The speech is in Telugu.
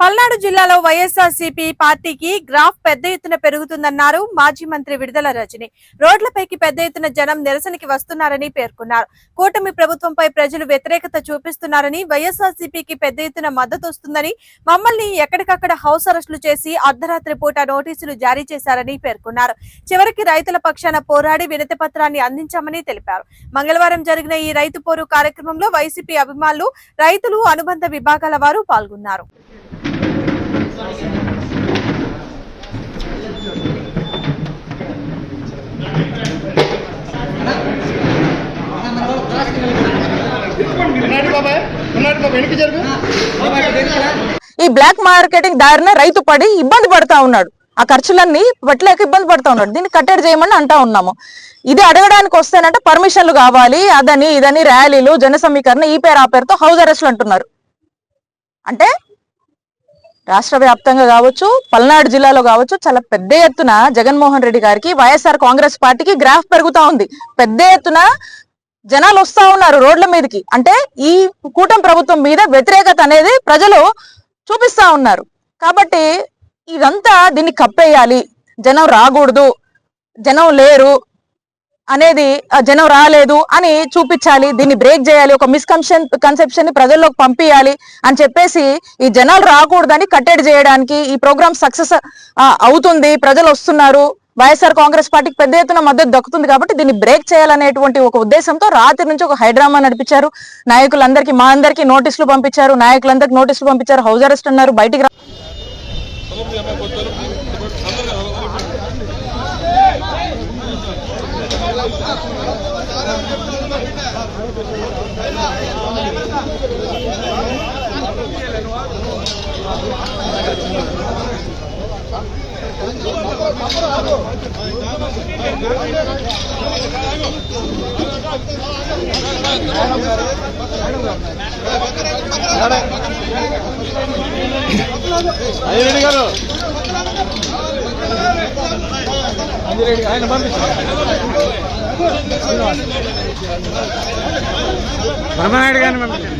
పల్నాడు జిల్లాలో వైఎస్ఆర్సీపీ పార్టీకి గ్రాఫ్ పెద్ద ఎత్తున పెరుగుతుందన్నారు మాజీ మంత్రి విడుదల రజని. రోడ్లపైకి పెద్ద ఎత్తున జనం నిరసనకి వస్తున్నారని పేర్కొన్నారు. కూటమి ప్రభుత్వంపై ప్రజలు వ్యతిరేకత చూపిస్తున్నారని వైఎస్ఆర్సీపీకి పెద్ద ఎత్తున మద్దతు వస్తుందని మమ్మల్ని ఎక్కడికక్కడ హౌస్ అరెస్టులు చేసి అర్ధరాత్రి పూట నోటీసులు జారీ చేశారని పేర్కొన్నారు. చివరికి రైతుల పక్షాన పోరాడి వినతి పత్రాన్ని అందించామని తెలిపారు. మంగళవారం జరిగిన ఈ రైతు పోరు కార్యక్రమంలో వైసీపీ అభిమానులు రైతులు అనుబంధ విభాగాల వారు పాల్గొన్నారు. ఈ బ్లాక్ మార్కెటింగ్ దారిన రైతు పడి ఇబ్బంది పడతా ఉన్నాడు. ఆ ఖర్చులన్నీ పెట్టలేక ఇబ్బంది పడతా ఉన్నాడు. దీన్ని కట్టడి చేయమని అంటా ఉన్నాము. ఇది అడగడానికి వస్తేనంటే పర్మిషన్లు కావాలి అదని ఇదని ర్యాలీలు జన సమీకరణ ఈ పేరు ఆ పేరుతో హౌస్ అరెస్ట్లు అంటున్నారు. అంటే రాష్ట్ర వ్యాప్తంగా కావచ్చు పల్నాడు జిల్లాలో కావచ్చు చాలా పెద్ద ఎత్తున జగన్మోహన్ రెడ్డి గారికి వైఎస్ఆర్ కాంగ్రెస్ పార్టీకి గ్రాఫ్ పెరుగుతా ఉంది. పెద్ద ఎత్తున జనాలు వస్తా ఉన్నారు రోడ్ల మీదకి. అంటే ఈ కూటమి ప్రభుత్వం మీద వ్యతిరేకత అనేది ప్రజలు చూపిస్తా ఉన్నారు. కాబట్టి ఇదంతా దీన్ని కప్పేయాలి. జనం రాకూడదు. జనం లేరు అనేది ఆ, జనం రాలేదు అని చూపించాలి. దీన్ని బ్రేక్ చేయాలి. ఒక మిస్కన్షన్ కన్సెప్షన్ని ప్రజల్లోకి పంపించాలి అని చెప్పేసి ఈ జనాలు రాకూడదని కట్టడి చేయడానికి ఈ ప్రోగ్రామ్ సక్సెస్ అవుతుంది. ప్రజలు వస్తున్నారు. వైఎస్ఆర్ కాంగ్రెస్ పార్టీకి పెద్ద ఎత్తున మద్దతు దక్కుతుంది కాబట్టి దీన్ని బ్రేక్ చేయాలనేటువంటి ఒక ఉద్దేశంతో రాత్రి నుంచి ఒక హైడ్రామా నడిపించారు. నాయకులందరికీ మా అందరికీ నోటీసులు పంపించారు. నాయకులందరికీ నోటీసులు పంపించారు. హౌస్ అరెస్ట్ అన్నారు. బయటికి రా- అంజిరెడ్డి గారు అంజిరెడ్డి ఆయన పంపించారు బ్రహ్మనాయుడు గారిని పంపించారు